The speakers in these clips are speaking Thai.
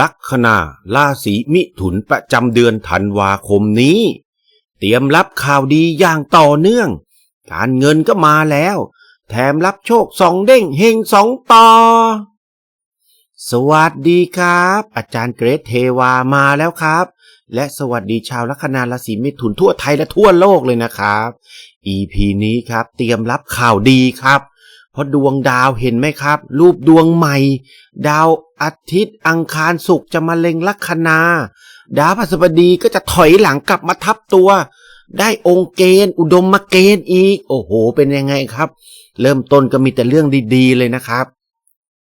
ลัคนาราศีมิถุนประจำเดือนธันวาคมนี้ เตรียมรับข่าวดีอย่างต่อเนื่อง การเงินก็มาแล้ว แถมรับโชคสองเด้งเฮงสองต่อ สวัสดีครับ อาจารย์เกรทเทวามาแล้วครับ และสวัสดีชาวลัคนาราศีมิถุนทั่วไทยและทั่วโลกเลยนะครับ EP นี้ครับ เตรียมรับข่าวดีครับ เพราะดวงดาวเห็นไหมครับ รูปดวงใหม่ ดาวอาทิตย์อังคารศุกร์จะมาเล็งลัคนา ดาวพฤหัสบดีก็จะถอยหลังกลับมาทับตัว ได้องค์เกณฑ์ อุดมมาเกณฑ์อีก โอ้โห เป็นยังไงครับ เริ่มต้นก็มีแต่เรื่องดีๆ เลยนะครับ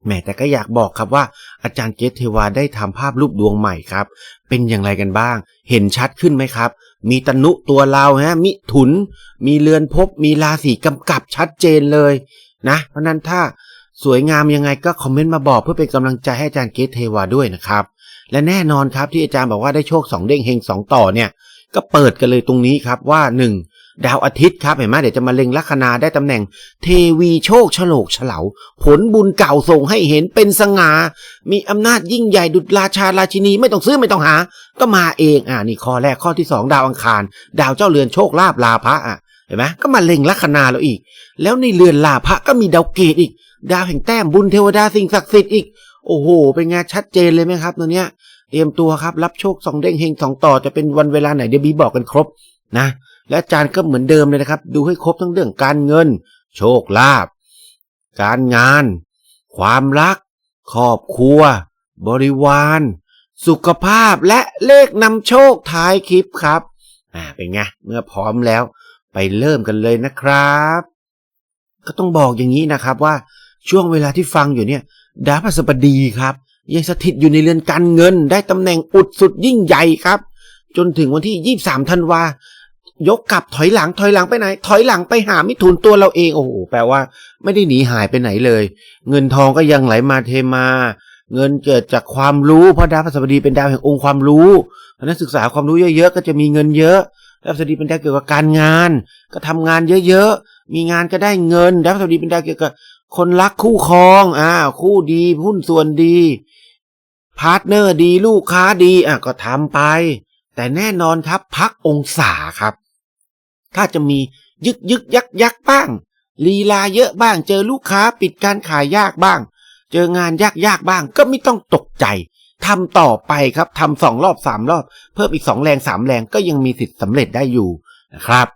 แหมแต่ก็อยากบอกครับว่า อาจารย์เกตเทวาได้ทำภาพรูปดวงใหม่ครับ เป็นอย่างไรกันบ้าง เห็นชัดขึ้นไหมครับ มีตนุตัวเราฮะมิถุน มีเรือนภพมีราศีกำกับชัดเจนเลย นะ เพราะนั้นถ้าสวยงามยังไงก็คอมเมนต์มาบอกเพื่อเป็นกำลังใจให้อาจารย์เกตเทวาด้วยนะครับ และแน่นอนครับที่อาจารย์บอกว่าได้โชคสองเด้งเฮงสองต่อเนี่ย ก็เปิดกันเลยตรงนี้ครับว่าหนึ่งดาวอาทิตย์ครับเห็นไหมเดี๋ยวจะมาเล็งลัคนาได้ตำแหน่ง เทวีโชคฉลกเฉลาผลบุญเก่าส่งให้เห็นเป็นสง่ามีอำนาจยิ่งใหญ่ดุจราชาราชินีไม่ต้องซื้อไม่ต้องหา ก็มาเองอ่านี่ข้อแรกข้อที่สองดาวอังคาร ดาวเจ้าเรือนโชคลาภลาภะอะ เห็นไหมก็มาเล็งลัคนาเราอีก แล้วในเรือนลาภะก็มีดาวเกตอีก ดาวแห่งแต้มบุญเทวดาสิ่งศักดิ์สิทธิ์อีก โอ้โห เป็นไงชัดเจนเลยไหมครับตัวเนี้ย เตรียมตัวครับรับโชคสองเด้งเฮงสองต่อจะเป็นวันเวลาไหนเดี๋ยวบีบอกกันครบนะ และอาจารย์ก็เหมือนเดิมเลยนะครับ ดูให้ครบทั้งเรื่องการเงิน โชคลาภการงาน ความรัก ครอบครัว บริวาร สุขภาพและเลขนำโชคท้ายคลิปครับ อ่าเป็นไงเมื่อพร้อมแล้ว ไปเริ่มกันเลยนะครับ ก็ต้องบอกอย่างนี้นะครับว่าช่วงเวลาที่ฟังอยู่เนี่ย ดาวพฤหัสบดีครับ ยังสถิตอยู่ในเรือนการเงิน ได้ตำแหน่งอุดสุดยิ่งใหญ่ครับ จนถึงวันที่ 23ธันวายกกลับถอยหลังถอยหลังไปไหน ถอยหลังไปหามิถุนตัวเราเองโอ้โหแปลว่า ไม่ได้หนีหายไปไหนเลย เงินทองก็ยังไหลมาเทมา เงินเกิดจากความรู้เพราะดาวพฤหัสบดีเป็นดาวแห่งองค์ความรู้เพราะนั้นศึกษาความรู้เยอะๆก็จะมีเงินเยอะ ดาวพฤหัสบดีเป็นดาวเกี่ยวกับการงาน ก็ทำงานเยอะๆ มีงานก็ได้เงินดาวพฤหัสบดีเป็นดาวเกี่ยวกับคนรักคู่ครองอ่าคู่ดีหุ้นส่วนดี พาร์ทเนอร์ดีลูกค้าดีอะก็ทำไป แต่แน่นอนครับพักองศาครับ ถ้าจะมียึกยึกยักยักบ้าง ลีลาเยอะบ้าง เจอลูกค้าปิดการขายยากบ้าง เจองานยากยากบ้าง ก็ไม่ต้องตกใจ ทำต่อไปครับทำสองรอบสามรอบ เพิ่มอีกสองแรงสามแรงก็ยังมีสิทธิ์สำเร็จได้อยู่นะครับ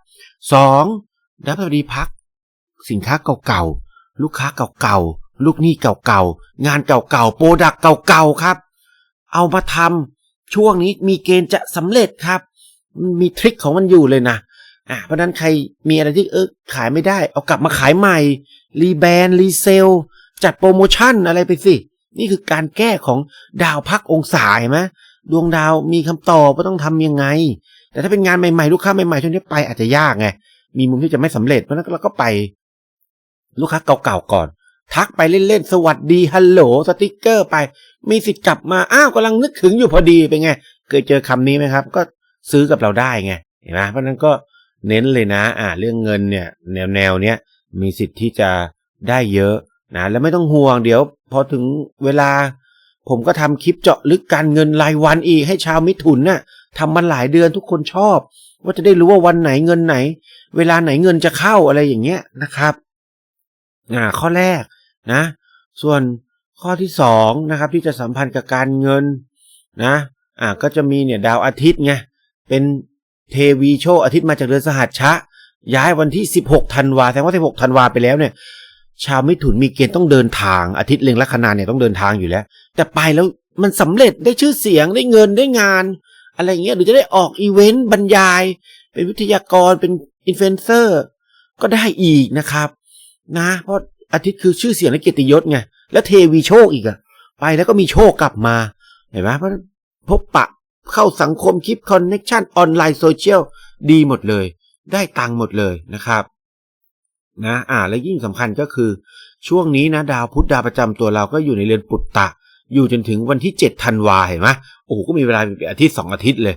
สองดับพอดีพัก สินค้าเก่าๆ ลูกค้าเก่าๆ ลูกหนี้เก่าๆ งานเก่าๆ โปรดักเก่าๆ ครับ เอามาทำช่วงนี้มีเกณฑ์จะสำเร็จครับ มีทริคของมันอยู่เลยนะอ่าเพราะนั้นใครมีอะไรที่เออขายไม่ได้ เอากลับมาขายใหม่ รีแบรนด์รีเซล จัดโปรโมชั่นอะไรไปสิ นี่คือการแก้ของดาวพักองศาเห็นไหมดวงดาวมีคำตอบว่าต้องทำยังไง แต่ถ้าเป็นงานใหม่ๆ ลูกค้าใหม่ๆช่วงนี้ไปอาจจะยากไง มีมุมที่จะไม่สำเร็จเพราะนั้นเราก็ไป ลูกค้าเก่าๆก่อน ทักไปเล่นๆ สวัสดีฮัลโหลสติกเกอร์ไป มีสิทธิ์กลับมา อ้าวกำลังนึกถึงอยู่พอดีเป็นไง เคยเจอคำนี้ไหมครับ ก็ซื้อกับเราได้ไงเห็นไหมเพราะนั้นก็เน้นเลยนะ อ่า เรื่องเงินเนี่ย แนวแนวเนี้ยมีสิทธิ์ที่จะได้เยอะ นะแล้วไม่ต้องห่วงเดี๋ยว พอถึงเวลา ผมก็ทำคลิปเจาะลึกการเงินรายวันอีกให้ชาวมิถุนน่ะทำมันหลายเดือนทุกคนชอบ ว่าจะได้รู้ว่าวันไหนเงินไหน เวลาไหนเงินจะเข้าอะไรอย่างเงี้ยนะครับอ่าข้อแรกนะ ส่วนข้อที่สองนะครับ ที่จะสัมพันธ์กับการเงินนะอ่าก็จะมีเนี่ยดาวอาทิตย์ไงเป็นเทวีโชอาทิตย์มาจากเดือนสหัสชะ ย้ายวันที่ 16ธันวาแสดงว่า 16ธันวาไปแล้วเนี่ย ชาวมิถุนมีเกณฑ์ต้องเดินทางอาทิตย์เล็งลัคนาเนี่ยต้องเดินทางอยู่แล้ว แต่ไปแล้วมันสำเร็จได้ชื่อเสียงได้เงินได้งาน อะไรเงี้ยหรือจะได้ออกอีเวนต์บรรยาย เป็นวิทยากรเป็นอินฟลูเอนเซอร์ก็ได้อีกนะครับ นะ เพราะอาทิตย์คือชื่อเสียงและเกียรติยศไงแล้วเทวีโชคอีกอะไปแล้วก็มีโชคกลับมาเห็นไหมเพราะพบปะเข้าสังคมคลิปคอนเน็ชันออนไลน์โซเชียลดีหมดเลย ได้ตังค์หมดเลยนะครับ นะอ่าและยิ่งสำคัญก็คือ ช่วงนี้นะดาวพุธดาวประจำตัวเราก็อยู่ในเรือนปุตตะ อยู่จนถึงวันที่เจ็ดธันวาเห็นไหมโอ้โหก็มีเวลาเป็นอาทิตย์สองอาทิตย์เลย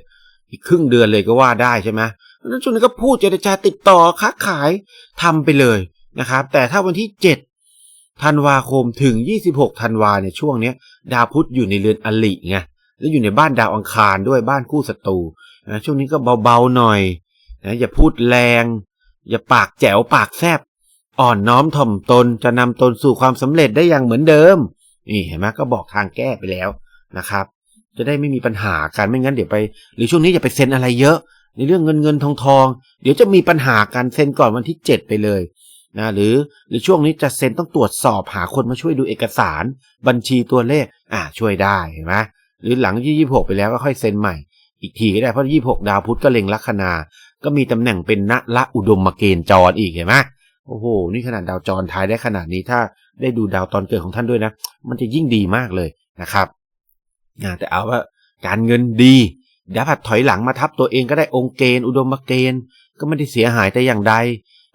อีกครึ่งเดือนเลยก็ว่าได้ใช่ไหมแล้วช่วงนี้ก็พูดเจรจาติดต่อค้าขายทำไปเลยนะครับ แต่ถ้าวันที่เจ็ดธันวาคมถึง 26ธันวาเนี่ยช่วงเนี้ย ดาวพุธอยู่ในเรือนอลิไงแล้วอยู่ในบ้านดาวอังคารด้วยบ้านคู่ศัตรูนะช่วงนี้ก็เบาๆหน่อยนะอย่าพูดแรง อย่าปากแจ๋วปากแซบ อ่อนน้อมถ่อมตนจะนำตนสู่ความสำเร็จได้อย่างเหมือนเดิม นี่เห็นไหมก็บอกทางแก้ไปแล้วนะครับ จะได้ไม่มีปัญหากันไม่งั้นเดี๋ยวไป หรือช่วงนี้อย่าไปเซ็นอะไรเยอะ ในเรื่องเงินเงินทองทองเดี๋ยวจะมีปัญหาการเซ็นก่อนวันที่ 7 ไปเลยนะหรือหรือช่วงนี้จะเซ็นต้องตรวจสอบหาคนมาช่วยดูเอกสาร บัญชีตัวเลขอ่าช่วยได้เห็นไหมหรือหลังยี่หกไปแล้วก็ค่อยเซ็นใหม่ อีกทีก็ได้เพราะยี่หกดาวพุธก็เล็งลัคนา ก็มีตำแหน่งเป็นณละอุดมมาเกณฑ์จรอีกเห็นไหม โอ้โห นี่ขนาดดาวจรทายได้ขนาดนี้ถ้าได้ดูดาวตอนเกิดของท่านด้วยนะ มันจะยิ่งดีมากเลยนะครับแต่เอาว่าการเงินดีดาวผัดถอยหลังมาทับตัวเองก็ได้องค์เกณฑ์อุดมเกณฑ์ ก็ไม่ได้เสียหายแต่อย่างใด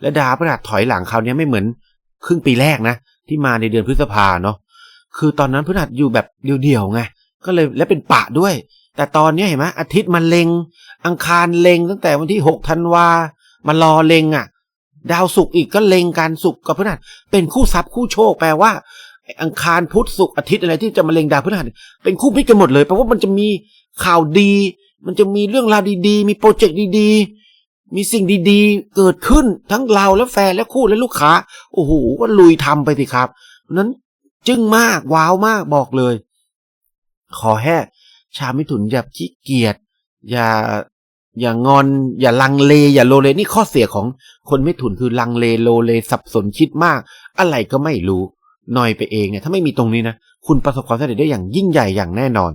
และดาวพฤหัสถอยหลังคราวนี้ไม่เหมือนครึ่งปีแรกนะ ที่มาในเดือนพฤษภาเนาะคือตอนนั้นพฤหัสอยู่แบบเดี่ยวๆไงก็เลยและเป็นปะด้วย แต่ตอนนี้เห็นไหมอาทิตย์มันเล็งอังคารเล็งตั้งแต่วันที่หกธันวามารอเล็งอะ ดาวศุกร์อีกก็เล็งการศุกร์กับพฤหัสเป็นคู่ทรัพย์คู่โชคแปลว่าอังคารพุธศุกร์อาทิตย์อะไรที่จะมาเล็งดาวพฤหัสเป็นคู่พิกันหมดเลยแปลว่ามันจะมีข่าวดี มันจะมีเรื่องราวดีๆ มีโปรเจกต์ดีๆ มีสิ่งดีๆ เกิดขึ้นทั้งเราและแฟนและคู่และลูกค้า โอ้โหก็ลุยทำไปสิครับนั้นจึ้งมากว้าวมากบอกเลย ขอแค่ชาวมิถุนอย่าขี้เกียจอย่า อย่างงอน อย่าลังเล อย่าโลเลนี่ข้อเสียของคนไมิถุนคือลังเลโลเลสับสนคิดมาก อะไรก็ไม่รู้หน่อยไปเองเนี่ยถ้าไม่มีตรงนี้นะคุณประสบความสำเร็จได้อย่างยิ่งใหญ่อย่างแน่นอน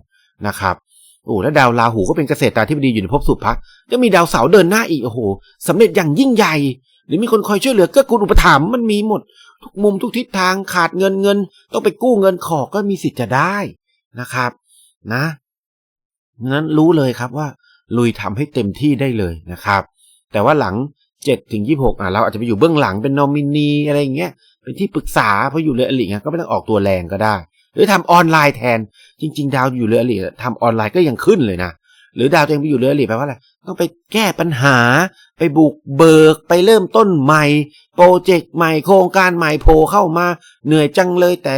นะครับโอ้แล้วดาวราหูก็เป็นเกษตราธิบดีอยู่ในภพสุภะก็มีดาวเสาเดินหน้าอีกโอ้โหสำเร็จอย่างยิ่งใหญ่ หรือมีคนคอยช่วยเหลือก็กุลอุปถัมภ์มันมีหมด ทุกมุมทุกทิศทางขาดเงินเงิน ต้องไปกู้เงินขอก็มีสิทธิ์จะได้นะครับ นะนั้นรู้เลยครับว่า ลุยทำให้เต็มที่ได้เลยนะครับ แต่ว่าหลังเจ็ดถึงยี่หกอะเราอาจจะไปอยู่เบื้องหลังเป็นนอมินีอะไรอย่างเงี้ยเป็นที่ปรึกษาเพราะอยู่เรืออลิงก็ไม่ต้องออกตัวแรงก็ได้ หรือทำออนไลน์แทนจริง ๆ ดาวอยู่เรืออลิทำออนไลน์ก็ยังขึ้นเลยนะหรือดาวตัวเองไปอยู่เรืออลิแปลว่าอะไรต้องไปแก้ปัญหา ไปบุกเบิกไปเริ่มต้นใหม่ โปรเจกต์ใหม่โครงการใหม่โผล่เข้ามาเหนื่อยจังเลยแต่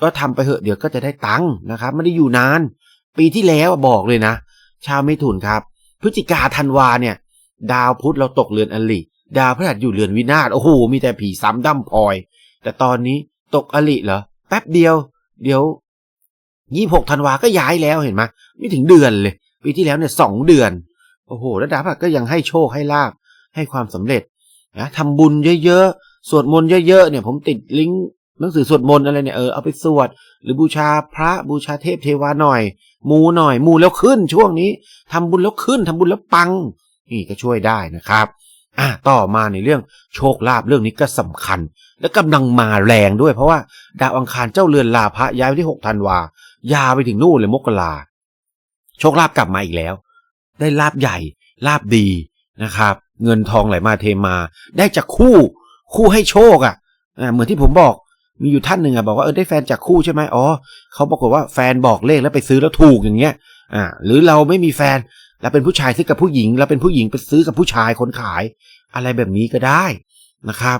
ก็ทำไปเหอะเดี๋ยวก็จะได้ตังค์นะครับ ไม่ได้อยู่นาน ปีที่แล้วบอกเลยนะ ชาวไม่ถุนครับ พฤศจิกาธันวาเนี่ย ดาวพุธเราตกเรือนอลิดาวพฤหัสอยู่เรือนวินาศโอ้โหมีแต่ผีซ้ำดั้มพลอย แต่ตอนนี้ตกอลิเหรอแป๊บเดียว เดี๋ยวยี่หกธันวาก็ย้ายแล้วเห็นไหมไม่ถึงเดือนเลยปีที่แล้วเนี่ยสองเดือน โอ้โหแล้วดาวพฤหัสก็ยังให้โชคให้ลาบให้ความสำเร็จนะทำบุญเยอะๆสวดมนต์เยอะๆเนี่ย ผมติดลิงก์ หนังสือสวดมนต์อะไรเนี่ยเออเอาไปสวด หรือบูชาพระบูชาเทพเทวาหน่อย มูหน่อย มูแล้วขึ้นช่วงนี้ทำบุญแล้วขึ้นทำบุญแล้วปัง นี่ก็ช่วยได้นะครับอะต่อมาในเรื่องโชคลาภเรื่องนี้ก็สำคัญ และกำลังมาแรงด้วย เพราะว่าดาวอังคารเจ้าเรือนลาพระย้ายไปที่หกธันวายาไปถึงนู่นเลยมกราโชคลาภกลับมาอีกแล้ว ได้ลาบใหญ่ลาบดีนะครับ เงินทองไหลมาเทมา ได้จากคู่คู่ให้โชคอะเหมือนที่ผมบอก มีอยู่ท่านหนึ่งอะบอกว่าเออได้แฟนจากคู่ใช่ไหมอ๋อเขาบอกว่าแฟนบอกเลขแล้วไปซื้อแล้วถูกอย่างเงี้ย อ่า หรือเราไม่มีแฟนแล้วเป็นผู้ชายซื้อกับผู้หญิง แล้วเป็นผู้หญิงไปซื้อกับผู้ชายคนขาย อะไรแบบนี้ก็ได้นะครับ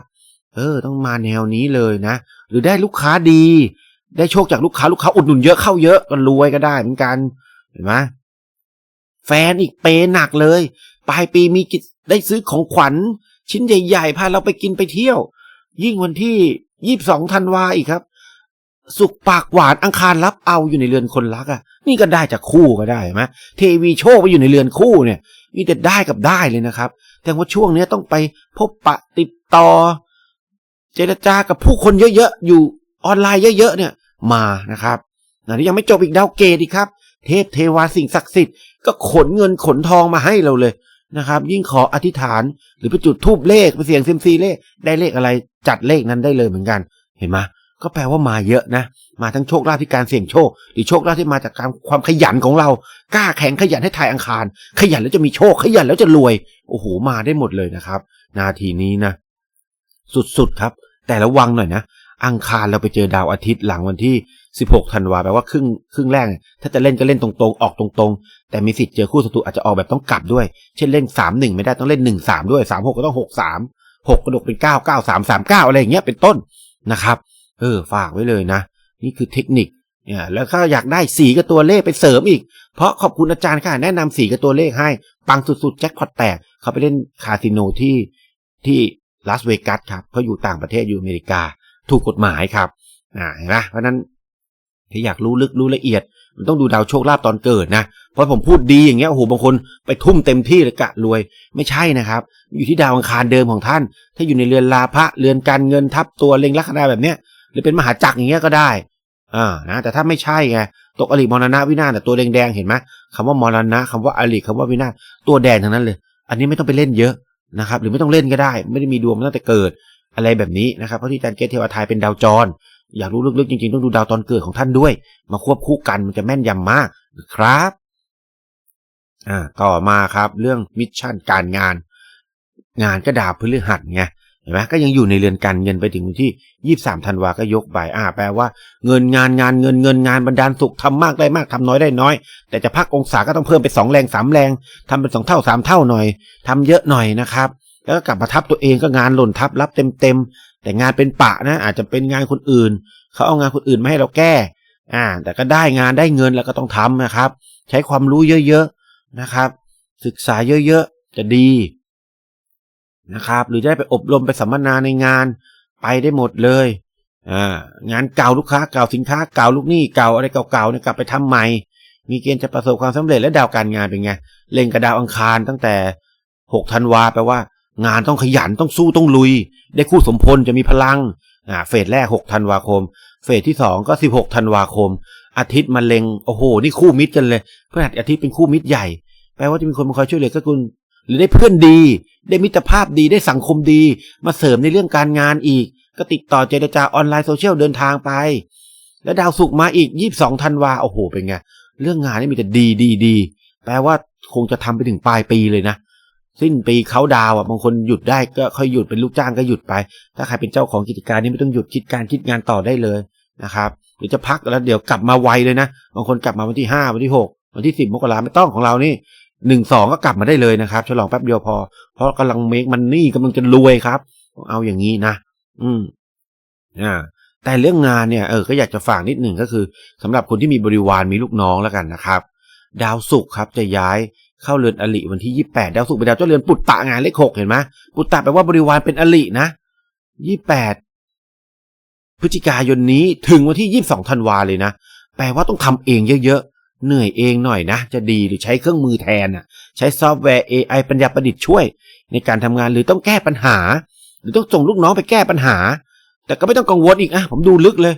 เออ ต้องมาแนวนี้เลยนะ หรือได้ลูกค้าดี ได้โชคจากลูกค้าลูกค้าอุดหนุนเยอะเข้าเยอะก็รวยก็ได้เหมือนกันเห็นไหมแฟนอีกเปหนักเลย ปลายปีมีกิจได้ซื้อของขวัญ ชิ้นใหญ่ ๆ พาเราไปกินไปเที่ยว ยิ่งวันที่ ยี่สิบสองธันวาอีกครับ สุกปากหวานอังคารรับเอาอยู่ในเรือนคนรักอะ่ะ นี่ก็ได้จากคู่ก็ได้ไหมเทวีโชคไปอยู่ในเรือนคู่เนี่ย มีแต่ได้กับได้เลยนะครับ แต่ว่าช่วงนี้ต้องไปพบปะติดต่อ เจรจากับผู้คนเยอะๆ อยู่ออนไลน์เยอะๆ เนี่ยมานะครับอันนี้ยังไม่จบอีกดาวเกตอีกครับ เทพเทวาสิ่งศักดิ์สิทธิ์ก็ขนเงินขนทองมาให้เราเลย นะครับ ยิ่งขออธิษฐานหรือไปจุดทูบเลขไปเสี่ยงเซยมซีเลขได้เลขอะไรจัดเลขนั้นได้เลยเหมือนกัน เห็นไหมก็แปลว่ามาเยอะนะ มาทั้งโชคลาภที่การเสี่ยงโชค หรือโชคลาภที่มาจากการความขยันของเรา กล้าแข็งขยันให้ทายอังคาร ขยันแล้วจะมีโชค ขยันแล้วจะรวย โอ้โห มาได้หมดเลยนะครับ นาทีนี้นะ สุดๆครับ แต่ระวังหน่อยนะ อังคารเราไปเจอดาวอาทิตย์หลังวันที่ 16ธันวาแปลว่าครึ่งครึ่งแรก ถ้าจะเล่นก็เล่นตรงๆ ออกตรงๆ แต่มีสิทธิ์เจอคู่ศัตรูอาจจะออกแบบต้องกลับด้วย เช่นเล่น 3 1 ไม่ได้ต้องเล่น 1 3 ด้วย 3 6 ก็ต้อง 6 3 6กระดกเป็น 9 9 3 3 9 อะไรอย่างเงี้ยเป็นต้นนะครับ เออฝากไว้เลยนะ นี่คือเทคนิคเนี่ยแล้วถ้าอยากได้สีกับตัวเลขไปเสริมอีก เพราะขอบคุณอาจารย์ค่ะแนะนำสีกับตัวเลขให้ปังสุดๆแจ็คพอตแตกเขาไปเล่นคาสิโนที่ที่ลาสเวกัสครับเขาอยู่ต่างประเทศอยู่อเมริกา ถูกกฎหมายครับอ่าเห็นไหมเพราะนั้น ถ้าอยากรู้ลึกรู้ละเอียด มันต้องดูดาวโชคลาภตอนเกิดนะเพราะผมพูดดีอย่างเงี้ยโอ้โหบางคนไปทุ่มเต็มที่เลยกะรวย ไม่ใช่นะครับ อยู่ที่ดาวอังคารเดิมของท่าน ถ้าอยู่ในเรือนลาภะเรือนการเงินทับตัวเล็งลัคนาแบบเนี้ยหรือเป็นมหาจักรอย่างเงี้ยก็ได้อ่านะแต่ถ้าไม่ใช่ไงตกอริมรณะวินาศแต่ตัวแดงๆเห็นไหมคำว่ามรณะคำว่าอริคำว่าวินาศตัวแดงทั้งนั้นเลย อันนี้ไม่ต้องไปเล่นเยอะนะครับ หรือไม่ต้องเล่นก็ได้ ไม่ได้มีดวงตั้งแต่เกิดอะไรแบบนี้นะครับเพราะที่อาจารย์เกตเทวทายเป็นดาวจร อยากรู้ลึกๆจริงๆ ต้องดูดาวตอนเกิดของท่านด้วย มาควบคู่กันมันจะแม่นยำมากนะครับอ่าต่อมาครับเรื่องมิชชั่นการงาน งานก็ดาวพฤหัสไงเห็นไหมก็ยังอยู่ในเรือนการเงินไปถึงวันที่ยี่สามธันวาก็ยกไปอ่า แปลว่าเงินงานงานเงินเงินงานบรรดาลสุขทำมากได้มากทำน้อยได้น้อย แต่จะพักองศาก็ต้องเพิ่มไปสองแรงสามแรงทำเป็นสองเท่าสามเท่าหน่อยทำเยอะหน่อยนะครับ แล้วก็กลับมาทับตัวเองก็งานหล่นทับรับเต็มเต็ม แต่งานเป็นปะนะ อาจจะเป็นงานคนอื่นเขาเอางานคนอื่นมาให้เราแก้ อ่า แต่ก็ได้งานได้เงินแล้วก็ต้องทำนะครับ ใช้ความรู้เยอะๆนะครับ ศึกษาเยอะๆจะดีนะครับ หรือจะได้ไปอบรมไปสัมมนาในงานไปได้หมดเลยอ่างานเก่าลูกค้าเก่าสินค้าเก่าลูกหนี้เก่าอะไรเก่าๆเนี่ยกลับไปทำใหม่ มีเกณฑ์จะประสบความสำเร็จและดาวการงานเป็นไงเล็งกับดาวอังคารตั้งแต่หกธันวาแปลว่า งานต้องขยันต้องสู้ต้องลุย ได้คู่สมพลจะมีพลังอ่าเฟสแรกหกธันวาคม เฟสที่สองก็สิบหกธันวาคม อาทิตย์มาเล็งโอ้โห นี่คู่มิตรกันเลยเพื่อนอาทิตย์เป็นคู่มิตรใหญ่ แปลว่าจะมีคนมาคอยช่วยเหลือก็คุณหรือได้เพื่อนดี ได้มิตรภาพดีได้สังคมดี มาเสริมในเรื่องการงานอีก ก็ติดต่อเจรจาออนไลน์โซเชียลเดินทางไป แล้วดาวศุกร์มาอีกยี่สิบสองธันวาโอ้โหเป็นไงเรื่องงานนี่มีแต่ดีดีดีแปลว่าคงจะทำไปถึงปลายปีเลยนะ สิ้นปีเขาดาวอะบางคนหยุดได้ก็ค่อยหยุดเป็นลูกจ้างก็หยุดไป ถ้าใครเป็นเจ้าของกิจการนี่ไม่ต้องหยุดคิดการคิดงานต่อได้เลยนะครับหรือจะพักแล้วเดี๋ยวกลับมาไวเลยนะบางคนกลับมาวันที่ห้าวันที่หกวันที่สิบมกราไม่ต้องของเรานี่หนึ่งสองก็กลับมาได้เลยนะครับฉลองแป๊บเดียวพอ เพราะกำลังเมคมันนี่กำลังจะรวยครับเอาอย่างนี้นะ อืมอ่าแต่เรื่องงานเนี่ยเออก็อยากจะฝากนิดหนึ่งก็คือสำหรับคนที่มีบริวารมีลูกน้องแล้วกันนะครับ ดาวศุกร์ครับจะย้าย เข้าเรือนอลิวันที่ยี่แปดดาวศุกเป็นดาวเจ้าเรือนปุตตะงานเลขหกเห็นไหมปุตตะแปลว่าบริวารเป็นอลินะยี่แปดพฤศจิกายนนี้ถึงวันที่ยี่สองธันวาเลยนะแปลว่าต้องทำเองเยอะๆเหนื่อยเองหน่อยนะ จะดีหรือใช้เครื่องมือแทนอะ ใช้ซอฟต์แวร์ AI ปัญญาประดิษฐ์ช่วย ในการทำงานหรือต้องแก้ปัญหา หรือต้องส่งลูกน้องไปแก้ปัญหา แต่ก็ไม่ต้องกังวลอีกอะผมดูลึกเลย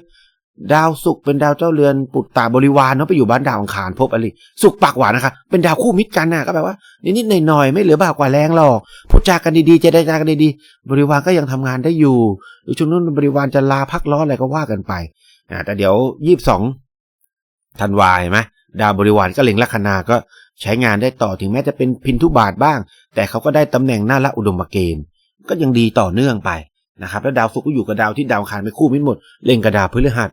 ดาวศุกร์เป็นดาวเจ้าเรือนปุตตาบริวารเนาะไปอยู่บ้านดาวอังคารพบอะไรศุกร์ปากหวานนะคะ เป็นดาวคู่มิตรกันนะก็แปลว่านิดๆหน่อยๆไม่เหลือบากกว่าแรงหรอกพูดจากันดีๆเจรจากันดีๆบริวารก็ยังทำงานได้อยู่หรือช่วงนู้นบริวารจะลาพักร้อนอะไรก็ว่ากันไปอ่าแต่เดี๋ยวยี่สิบสองธันวาเห็นไหมดาวบริวารก็เล็งลัคนาก็ใช้งานได้ต่อถึงแม้จะเป็นพินทุบาทบ้าง แต่เขาก็ได้ตำแหน่งหน้าละอุดมเกณฑ์ก็ยังดีต่อเนื่องไปนะครับแล้วดาวศุกร์ก็อยู่กับดาวที่ดาวอังคารไปคู่มิตรหมดเล็งกับดาวพฤหัส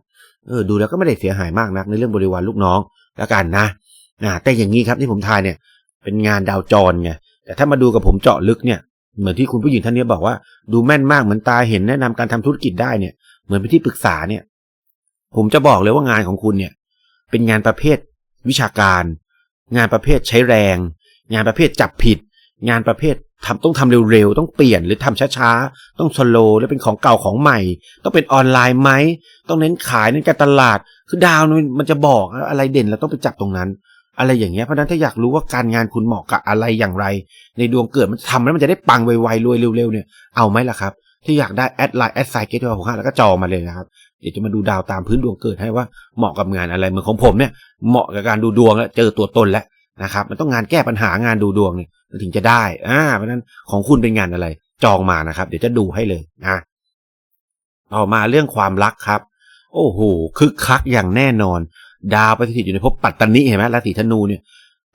เออดูแล้วก็ไม่ได้เสียหายมากนักในเรื่องบริวารลูกน้องแล้วกันนะนะแต่อย่างนี้ครับที่ผมทายเนี่ย เป็นงานดาวจรไงแต่ถ้ามาดูกับผมเจาะลึกเนี่ยเหมือนที่คุณผู้หญิงท่านนี้บอกว่า ดูแม่นมากเหมือนตาเห็นแนะนำการทำธุรกิจได้เนี่ย เหมือนเป็นที่ปรึกษาเนี่ย ผมจะบอกเลยว่างานของคุณเนี่ย เป็นงานประเภทวิชาการ งานประเภทใช้แรง งานประเภทจับผิด งานประเภททำต้องทำเร็วๆ ต้องเปลี่ยนหรือทำช้าๆ ต้องสโลว์แล้วเป็นของเก่าของใหม่ ต้องเป็นออนไลน์ไหม ต้องเน้นขายเน้นการตลาด คือดาวมันจะบอกอะไรเด่นเราต้องไปจับตรงนั้น อะไรอย่างเงี้ย เพราะฉะนั้นถ้าอยากรู้ว่าการงานคุณเหมาะกับอะไรอย่างไร ในดวงเกิดมันทำแล้วมันจะได้ปังไวๆรวยเร็วๆเนี่ย เอาไหมล่ะครับ ที่อยากได้แอดไลน์แอดไซน์เกตของห้าแล้วก็จอมาเลยนะครับ เดี๋ยวจะมาดูดาวตามพื้นดวงเกิดให้ว่าเหมาะกับงานอะไร เหมือนของผมเนี่ย เหมาะกับการดูดวงแล้วเจอตัวตนแล้วนะครับ มันต้องงานแก้ปัญหางานดูดวงเนี่ย ถึงจะได้ อ่า เพราะนั้นของคุณเป็นงานอะไร จองมานะครับ เดี๋ยวจะดูให้เลยนะต่อมาเรื่องความรักครับ โอ้โหคึกคักอย่างแน่นอน ดาวไปสถิตอยู่ในภพปัตตานิเห็นไหมราศีธนูเนี่ย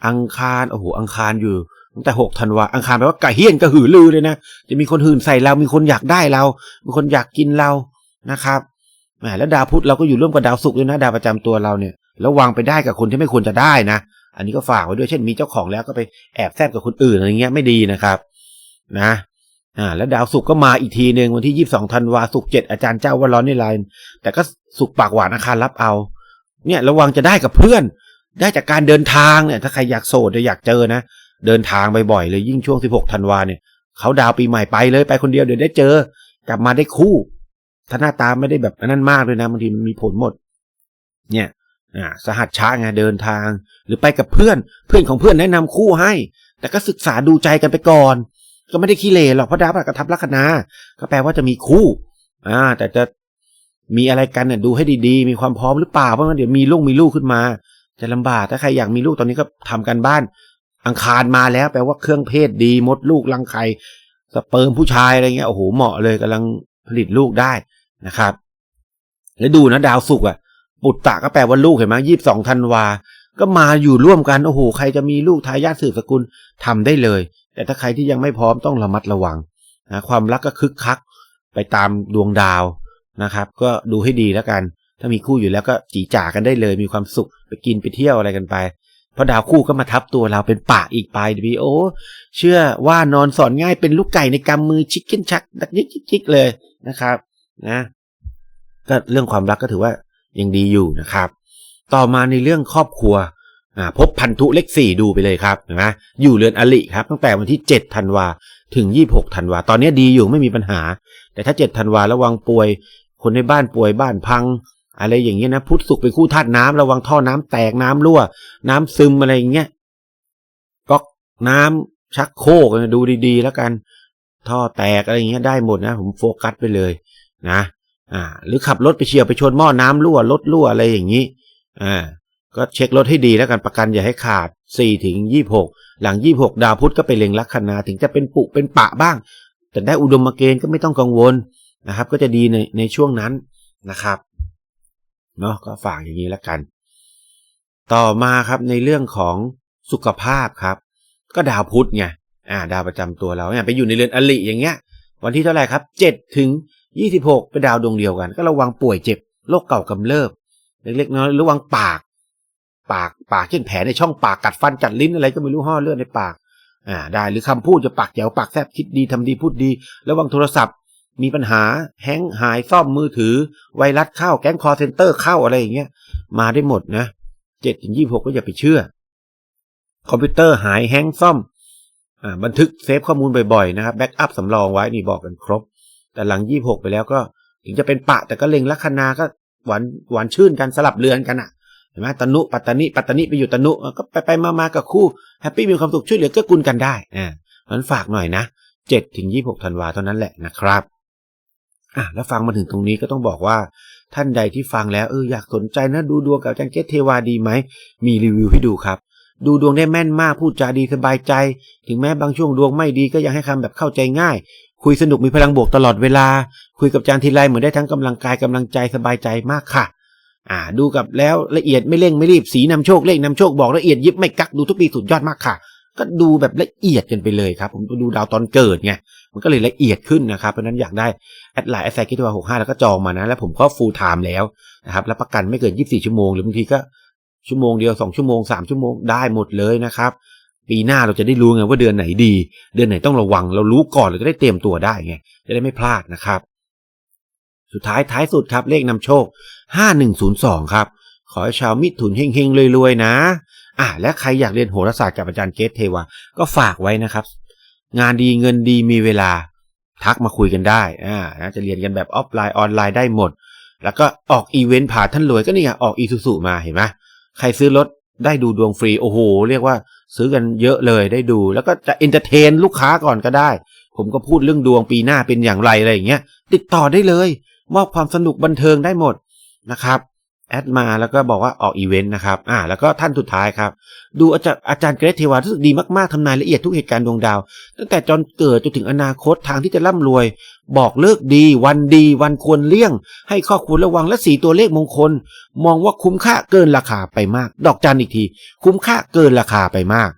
อังคารโอ้โหอังคารอยู่ตั้งแต่หกธันวาอังคารแปลว่ากระเฮี้ยนกระหือรือเลยนะจะมีคนหื่นใส่เรา มีคนอยากได้เรา มีคนอยากกินเรานะครับแหมแล้วดาวพุธเราก็อยู่ร่วมกับดาวศุกร์ด้วยนะ ดาวประจำตัวเราเนี่ย แล้ววางไปได้กับคนที่ไม่ควรจะได้นะ อันนี้ก็ฝากไว้ด้วยเช่นมีเจ้าของแล้วก็ไปแอบแซบกับคนอื่นอะไรเงี้ยไม่ดีนะครับ นะอ่าแล้วดาวศุกร์ก็มาอีกทีหนึ่งวันที่ยี่สิบสองธันวาศุกร์เจ็ดอาจารย์เจ้าวันร้อนในไลน์แต่ก็ศุกร์ปากหวานอาคารรับเอา เนี่ยระวังจะได้กับเพื่อน ได้จากการเดินทางเนี่ย ถ้าใครอยากโสดออยากเจอนะเดินทางบ่อยๆเลยยิ่งช่วงสิบหกธันวาเนี่ยเขาดาวปีใหม่ไปเลยไปคนเดียวเดี๋ยวได้เจอ กลับมาได้คู่ถ้าหน้าตาไม่ได้แบบนั้นมากเลยนะบางทีมันมีผลหมด เนี่ย อ่าสหัสช้าไงเดินทาง หรือไปกับเพื่อนเพื่อนของเพื่อนแนะนำคู่ให้ แต่ก็ศึกษาดูใจกันไปก่อน ก็ไม่ได้ขี้เลหรอกเพราะดาวกระทับลัคนาก็แปลว่าจะมีคู่อ่าแต่จะมีอะไรกันเนี่ยดูให้ดีๆ มีความพร้อมหรือเปล่าเพราะว่าเดี๋ยวมีลูกมีลูกขึ้นมา จะลำบากถ้าใครอยากมีลูกตอนนี้ก็ทำกันบ้าน อังคารมาแล้ว แปลว่าเครื่องเพศดีมดลูกรังไข่สเปิร์มผู้ชายอะไรเงี้ยโอ้โหเหมาะเลยกำลังผลิตลูกได้นะครับ แล้วดูนะดาวศุกร์อะ ปุตตะก็แปลว่าลูกเห็นไหมยี่สิบสองธันวา ก็มาอยู่ร่วมกันโอ้โหใครจะมีลูกทายาทสืบสกุลทำได้เลย แต่ถ้าใครที่ยังไม่พร้อมต้องระมัดระวังนะความรักก็คึกคักไปตามดวงดาวนะครับ ก็ดูให้ดีแล้วกัน ถ้ามีคู่อยู่แล้วก็จีจ่ากันได้เลย มีความสุขไปกินไปเที่ยวอะไรกันไป เพราะดาวคู่ก็มาทับตัวเราเป็นปะอีกไปดีโอเชื่อว่านอนสอนง่ายเป็นลูกไก่ในกำมือชิคเก้นชักดักยิกจิกเลยนะครับ นะ ก็เรื่องความรักก็ถือว่า ยังดีอยู่นะครับ ต่อมาในเรื่องครอบครัวพบพันธุเลขสี่ดูไปเลยครับนไหมอยู่เรือนอลิครับตั้งแต่วันที่เจ็ดธันวาถึงยี่หกธันวาตอนนี้ดีอยู่ไม่มีปัญหา แต่ถ้าเจ็ดธันวาระวังป่วย คนในบ้านป่วยบ้านพัง อะไรอย่างเงี้ยนะพุทธสุขเป็นคู่ธาตุน้ำระวังท่อน้ำแตกน้ำรั่ว น้ำซึมอะไรอย่างเงี้ยก๊อกน้ำชักโคกดูดีๆ แล้วกัน ท่อแตกอะไรอย่างเงี้ยได้หมดนะ ผมโฟกัสไปเลยนะ อ่า หรือขับรถไปเฉียวไปชนหม้อน้ำรั่วรถรั่วอะไรอย่างนี้ อ่า ก็เช็ครถให้ดีแล้วกันประกันอย่าให้ขาดสี่ถึงยี่หกหลังยี่หกดาวพุธก็ไปเล็งลัคนาถึงจะเป็นปุเป็นปะบ้าง แต่ได้อุดมเกณฑ์ก็ไม่ต้องกังวลนะครับ ก็จะดีในในช่วงนั้นนะครับเนาะก็ฝากอย่างนี้แล้วกัน ต่อมาครับในเรื่องของสุขภาพครับ ก็ดาวพุธไงอ่า ดาวประจำตัวเราเนี่ยไปอยู่ในเรือนอลิอย่างเงี้ย วันที่เท่าไหร่ครับเจ็ดถึง ยี่สิบหกเป็นดาวดวงเดียวกัน ก็ระวังป่วยเจ็บโรคเก่ากำเริบ เล็กๆน้อยระวังปาก ปากปากเช่นแผลในช่องปากกัดฟันจัดลิ้นอะไรก็ไม่รู้ห่อเลือดในปาก อ่าได้หรือคำพูดจะปากแจ๋วปากแซบคิดดีทำดีพูดดี ระวังโทรศัพท์ มีปัญหาแฮงหายซ่อมมือถือ ไวรัสเข้าแก๊งคอร์เซนเตอร์เข้าอะไรอย่างเงี้ยมาได้หมดนะเจ็ดถึงยี่หกก็อย่าไปเชื่อ คอมพิวเตอร์หายแฮงซ่อมอ่าบันทึกเซฟข้อมูลบ่อยๆนะครับแบ็กอัพสำรองไว้นี่บอกกันครบ แต่หลังยี่หกไปแล้วก็ ถึงจะเป็นปะแต่ก็เล็งลัคนาก็หวานหวานชื่นกันสลับเรือนกันอะเห็นไหมตนุปัตตานิปัตตานิไปอยู่ตนุก็ไปไปมามากับคู่แฮปปี้มีความสุขช่วยเหลือเกื้อกูลกันได้อ่ามันฝากหน่อยนะเจ็ดถึงยี่หกธันวาเท่านั้นแหละนะครับอะแล้วฟังมาถึงตรงนี้ก็ต้องบอกว่า ท่านใดที่ฟังแล้วเอออยากสนใจนะดูดวงกับอาจารย์เกตเทวาดีไหมมีรีวิวให้ดูครับ ดูดวงได้แม่นมากพูดจาดีสบายใจ ถึงแม้บางช่วงดวงไม่ดีก็ยังให้คำแบบเข้าใจง่าย คุยสนุกมีพลังบวกตลอดเวลา คุยกับอาจารย์ทีไรเหมือนได้ทั้งกำลังกายกำลังใจสบายใจมากค่ะ อ่า ดูกับแล้วละเอียดไม่เร่งไม่รีบสีนำโชคเลขนำโชคบอกละเอียดยิบไม่กักดูทุกปีสุดยอดมากค่ะ ก็ดูแบบละเอียดกันไปเลยครับ ผมดูดาวตอนเกิดไงมันก็เลยละเอียดขึ้นนะครับเพราะนั้นอยากได้แอดไลน์แอดไซคิดว่าหกห้าแล้วก็จองมานะแล้วผมก็ฟูลไทม์แล้วนะครับรับประกันไม่เกินยี่สิบสี่ชั่วโมงหรือบางทีก็ชั่วโมงเดียวสองชั่วโมงสามชั่วโมงได้หมดเลยนะครับ ปีหน้าเราจะได้รู้ไงว่าเดือนไหนดี เดือนไหนต้องระวัง เรารู้ก่อนเราจะได้เตรียมตัวได้ไง จะได้ไม่พลาดนะครับ สุดท้ายท้ายสุดครับเลขนำโชคห้าหนึ่งศูนย์สองครับ ขอให้ชาวมิถุนเฮงๆรวยๆนะ อะและใครอยากเรียนโหราศาสตร์กับอาจารย์เกตเทวา ก็ฝากไว้นะครับ งานดีเงินดีมีเวลาทักมาคุยกันได้ อ่าจะเรียนกันแบบออฟไลน์ออนไลน์ได้หมด แล้วก็ออกอีเวนต์ผ่าท่านรวยก็นี่ไงออกอีซูซูมาเห็นไหมใครซื้อรถ ได้ดูดวงฟรีโอ้โห เรียกว่าซื้อกันเยอะเลยได้ดู แล้วก็จะเอนเตอร์เทนลูกค้าก่อนก็ได้ ผมก็พูดเรื่องดวงปีหน้าเป็นอย่างไรอะไรอย่างเงี้ยติดต่อได้เลยมอบความสนุกบันเทิงได้หมดนะครับ แอดมาแล้วก็บอกว่าออกอีเวนต์นะครับ อ่า แล้วก็ท่านสุดท้ายครับ ดูอาจารย์อาจารย์เกรทเทวารู้สึกดีมากๆทำนายละเอียดทุกเหตุการณ์ดวงดาว ตั้งแต่จนเกิดจนถึงอนาคตทางที่จะร่ำรวย บอกเลิกดี วันดี วันควรเลี่ยง ให้ข้อควรระวังและสีตัวเลขมงคล มองว่าคุ้มค่าเกินราคาไปมาก ดอกจันอีกที คุ้มค่าเกินราคาไปมาก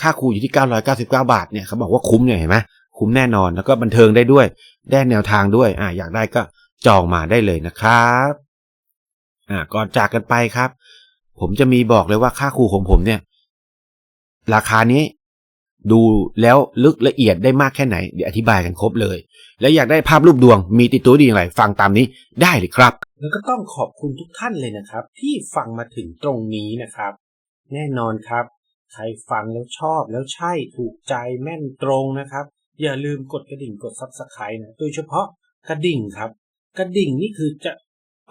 ค่าครูอยู่ที่ 999 บาทเนี่ยเขาบอกว่าคุ้มเนี่ยเห็นไหมคุ้มแน่นอนแล้วก็บันเทิงได้ด้วยได้แนวทางด้วยอ่าอยากได้ก็จองมาได้เลยนะครับ อ่าก่อนจากกันไปครับ ผมจะมีบอกเลยว่าค่าครูของผมเนี่ย ราคานี้ดูแล้วลึกละเอียดได้มากแค่ไหน เดี๋ยวอธิบายกันครบเลย และอยากได้ภาพรูปดวงมีติดตัวดีอย่างไร ฟังตามนี้ได้เลยครับ แล้วก็ต้องขอบคุณทุกท่านเลยนะครับ ที่ฟังมาถึงตรงนี้นะครับ แน่นอนครับ ใครฟังแล้วชอบแล้วใช่ถูกใจแม่นตรงนะครับ อย่าลืมกดกระดิ่งกดซับสไครต์นะโดยเฉพาะกระดิ่งครับ กระดิ่งนี่คือจะ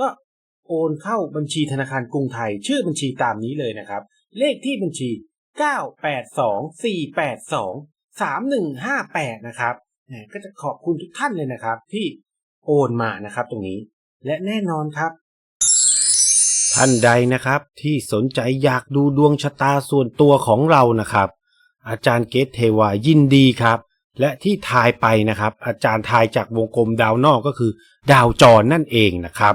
ก็โอนเข้าบัญชีธนาคารกรุงไทย ชื่อบัญชีตามนี้เลยนะครับ เลขที่บัญชี 982-482-3158 นะครับก็จะขอบคุณทุกท่านเลยนะครับ ที่โอนมานะครับตรงนี้ และแน่นอนครับ ท่านใดนะครับที่สนใจอยากดูดวงชะตาส่วนตัวของเรานะครับ อาจารย์เกตเทวายินดีครับและที่ทายไปนะครับ อาจารย์ทายจากวงกลมดาวนอกก็คือ ดาวจรนั่นเองนะครับ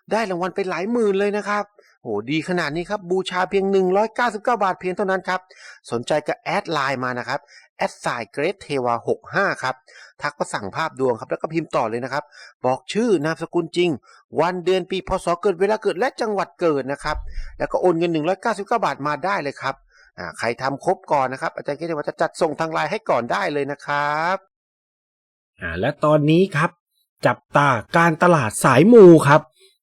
ได้รางวัลไปหลายหมื่นเลยนะครับโอ้ดีขนาดนี้ครับบูชาเพียง 199 บาทเพียงเท่านั้นครับ สนใจก็แอดไลน์มานะครับแอดไซน์เกรดเทวา65 ครับ ทักมาสั่งภาพดวงครับ แล้วก็พิมพ์ต่อเลยนะครับ บอกชื่อนามสกุลจริง วันเดือนปีพศเกิดเวลาเกิดและจังหวัดเกิดนะครับ แล้วก็โอนเงิน 199 บาทมาได้เลยครับใครทำครบก่อนนะครับ อาจารย์เกตเทวาจะจัดส่งทางไลน์ให้ก่อนได้เลยนะครับและตอนนี้ครับ จับตาการตลาดสายมูครับ